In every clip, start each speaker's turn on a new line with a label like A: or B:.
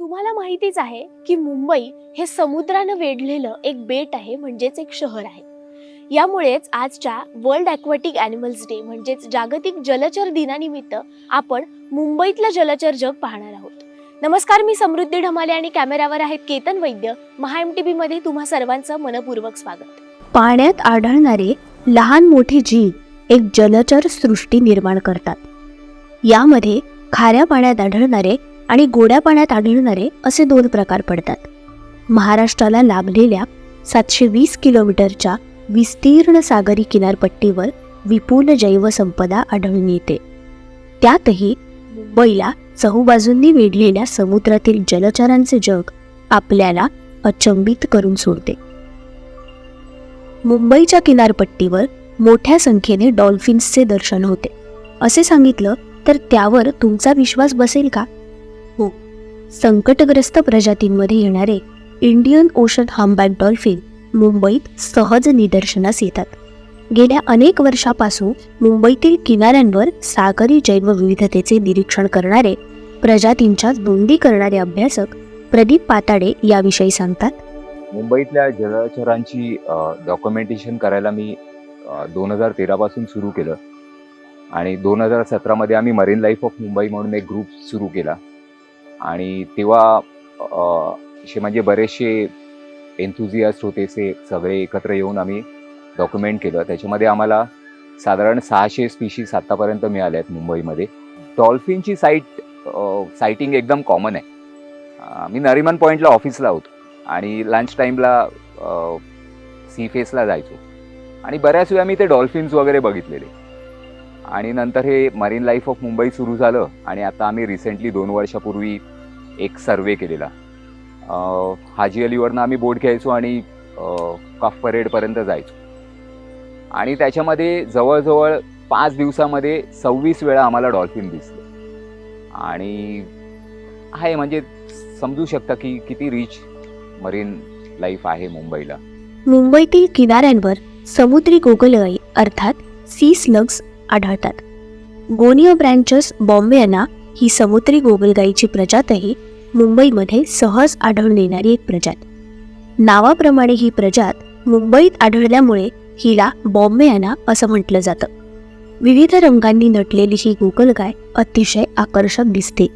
A: तुम्हाला माहितीच आहे की मुंबई हे समुद्रानं वेढलेलं एक बेट आहे म्हणजेच एक शहर आहे. यामुळेच आजच्या वर्ल्ड ॲक्वॅटिक ॲनिमल्स डे म्हणजेच जागतिक जलचर दिनानिमित्त आपण मुंबईतलं जलचर जग पाहणार आहोत. नमस्कार मी समृद्धी ढमाले आणि कॅमेऱ्यावर आहेत केतन वैद्य. महा एम टी मध्ये तुम्हा सर्वांचं मनपूर्वक स्वागत.
B: पाण्यात आढळणारे लहान मोठे जीव एक जलचर सृष्टी निर्माण करतात. यामध्ये खाऱ्या पाण्यात आढळणारे आणि गोड्या पाण्यात आढळणारे असे दोन प्रकार पडतात. महाराष्ट्राला लाभलेल्या सातशे वीस किलोमीटरच्या विस्तीर्ण सागरी किनारपट्टीवर विपुल जैवसंपदा आढळून येते. त्यातही मुंबईला चहूबाजूंनी वेढलेल्या समुद्रातील जलचरांचे जग आपल्याला अचंबित करून सोडते. मुंबईच्या किनारपट्टीवर मोठ्या संख्येने डॉल्फिन्सचे दर्शन होते. असे सांगितलं तर त्यावर तुमचा विश्वास बसेल का? हो. संकटग्रस्त प्रजातींमध्ये येणारे इंडियन ओशन हामबॅक डॉल्फिन मुंबईत सहज निदर्शनास येतात. गेल्या अनेक वर्षापासून मुंबईतील किनाऱ्यांवर सागरी जैवविविधतेचे निरीक्षण करणारे प्रजातींच्या नोंदी करणारे अभ्यासक प्रदीप पाताडे याविषयी सांगतात.
C: मुंबईतल्या जलचरांची डॉक्युमेंटेशन करायला मी दोन हजार तेरापासून सुरू केलं. आणि दोन हजार सतरामध्ये आम्ही मरीन लाईफ ऑफ मुंबई म्हणून एक ग्रुप सुरू केला. आणि तेव्हा असे म्हणजे बरेचसे एन्थुझियास्ट होते ते सगळे एकत्र येऊन आम्ही डॉक्युमेंट केलं. त्याच्यामध्ये आम्हाला साधारण सहाशे स्पीशीज आत्तापर्यंत मिळाल्या आहेत मुंबईमध्ये. डॉल्फिनची साईट सायटिंग एकदम कॉमन आहे. मी नरिमन पॉईंटला ऑफिसला होतो आणि लंच टाईमला सी फेसला जायचो. आणि बऱ्याच वेळा मी ते डॉल्फिन्स वगैरे बघितलेले. आणि नंतर हे मरीन लाईफ ऑफ मुंबई सुरू झालं आणि आता आम्ही रिसेंटली दोन वर्षापूर्वी एक सर्वे केलेला. हाजी अलीवरनं आम्ही बोट घ्यायचो आणि काफ कफ परेडपर्यंत जायचो. आणि त्याच्यामध्ये जवळजवळ पाच दिवसामध्ये सव्वीस वेळा आम्हाला डॉल्फिन दिसले. आणि आहे म्हणजे समजू शकता की किती रिच मरीन लाईफ आहे मुंबईला.
B: मुंबईतील किनाऱ्यांवर समुद्री गोगलगाई अर्थात सी स्लग्स आढळतात. गोनिया ब्रँचस बॉम्बेना ही समुद्री गोगलगाईची प्रजातही मुंबईमध्ये सहज आढळून येणारी एक प्रजात. नावाप्रमाणे ही प्रजात मुंबईत आढळल्यामुळे हिला बॉम्बेयाना असं म्हटलं जातं. विविध रंगांनी नटलेली ही गोगलगाय अतिशय आकर्षक दिसते.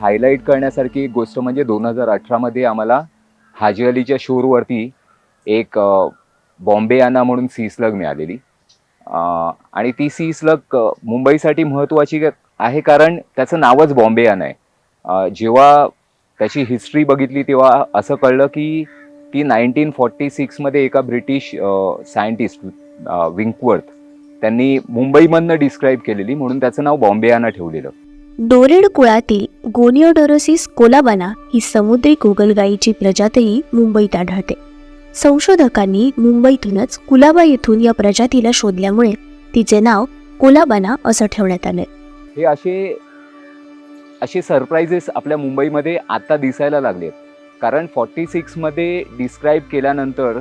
C: हायलाईट करण्यासारखी गोष्ट म्हणजे दोन हजार अठरामध्ये आम्हाला हाजी अलीच्या शोरवरती एक बॉम्बेयाना बॉम्बे याना म्हणून सी स्लग मिळालेली. आणि ती सी स्लग मुंबईसाठी महत्त्वाची आहे कारण त्याचं नावच बॉम्बेयान आहे. जेव्हा त्याची हिस्ट्री बघितली तेव्हा असं कळलं की ती नाईन्टीन फॉर्टी सिक्समध्ये एका ब्रिटिश सायंटिस्ट विंकवर्थ त्यांनी मुंबईमधनं डिस्क्राईब केलेली म्हणून त्याचं नाव बॉम्बेयानं ठेवलेलं.
B: डोरेड कुळातील गोनिओडोरोसिस कोलाबाना ही समुद्री गोगलगाईची प्रजातही मुंबईत आढळते. संशोधकांनी मुंबईतूनच कुलाबा येथून या प्रजातीला शोधल्यामुळे तिचे नाव कोलाबाना असं ठेवण्यात आले
C: हे असे असे सरप्राइजेस आपल्या मुंबईमध्ये आता दिसायला लागले कारण फॉर्टी सिक्समध्ये डिस्क्राईब केल्यानंतर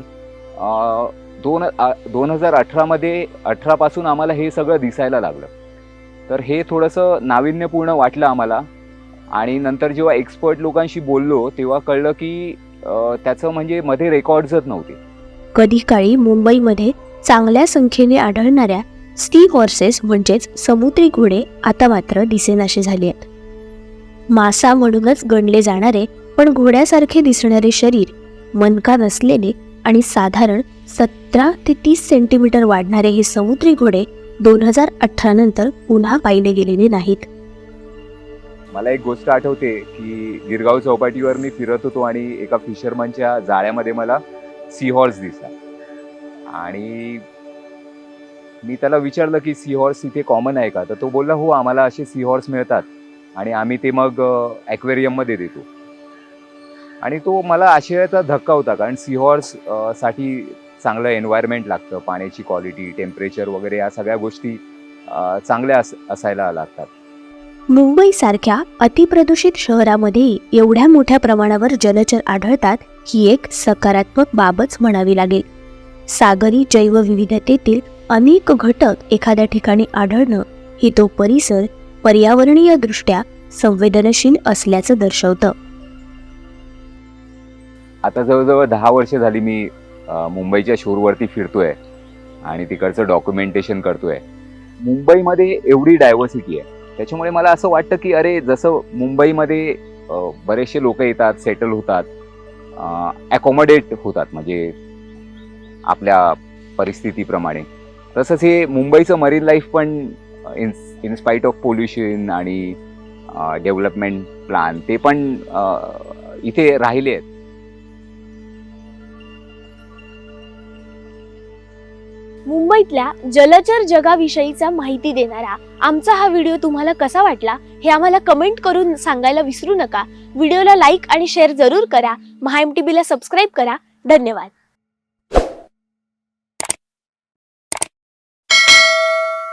C: दोन दोन हजार अठरामध्ये अठरापासून आम्हाला हे सगळं दिसायला लागलं. तर हे थोडंसं नाविन्यपूर्ण वाटलं आम्हाला. आणि नंतर जेव्हा एक्सपर्ट लोकांशी बोललो तेव्हा कळलं की त्याचं म्हणजे मध्ये रेकॉर्डच नव्हते.
B: कधी काळी मुंबईमध्ये चांगल्या संख्येने आढळणाऱ्या स्टी हॉर्सेस म्हणजेच समुद्री घोडे आता मात्र दिसेनाशे झाले आहेत. मासा म्हणूनच गणले जाणारे पण घोड्यासारखे दिसणारे शरीर मनका नसलेले आणि साधारण सतरा ते तीस सेंटीमीटर वाढणारे हे समुद्री घोडे दोन हजार अठरा नंतर पुन्हा पाहिले गेलेले नाहीत.
C: मला एक गोष्ट आठवते की गिरगाव चौपाटीवर मी फिरत होतो आणि एका फिशरमनच्या जाळ्यामध्ये मला सी हॉर्स दिसला. आणि मी त्याला विचारलं की सी हॉर्स इथे कॉमन आहे का? तर तो बोलला हो आम्हाला असे सी हॉर्स मिळतात आणि आम्ही ते मग ॲक्वेरियममध्ये देतो. आणि तो मला आशयाचा धक्का होता कारण सी हॉर्ससाठी चांगलं एन्व्हायरमेंट लागतं पाण्याची क्वालिटी टेम्परेचर वगैरे या सगळ्या गोष्टी चांगल्या अस असायला लागतात.
B: मुंबईसारख्या अतिप्रदूषित शहरामध्ये एवढ्या मोठ्या प्रमाणावर जलचर आढळतात ही एक सकारात्मक बाबच म्हणावी लागेल. सागरी जैवविविधतेतील अनेक घटक एखाद्या ठिकाणी आढळणं ही तो परिसर पर्यावरणीय दृष्ट्या संवेदनशील असल्याचं दर्शवतं.
C: आता जवळजवळ दहा वर्ष झाली मी मुंबईच्या शोरवरती फिरतोय आणि तिकडचं डॉक्युमेंटेशन करतोय. मुंबईमध्ये एवढी डायव्हर्सिटी आहे. त्याच्यामुळे मला असं वाटतं की अरे जसं मुंबईमध्ये बरेचसे लोक येतात सेटल होतात ॲकोमोडेट होतात म्हणजे आपल्या परिस्थितीप्रमाणे. तसंच हे मुंबईचं मरीन लाईफ पण in in spite of pollution आणि डेव्हलपमेंट प्लान ते पण इथे राहिले आहेत.
A: मुंबईतल्या जलचर जगाविषयीचा माहिती देणारा. आमचा हा व्हिडिओ तुम्हाला कसा वाटला हे आम्हाला कमेंट करून सांगायला विसरू नका. व्हिडिओला लाईक आणि शेअर जरूर करा. महाएमटीबीला सबस्क्राईब करा. धन्यवाद.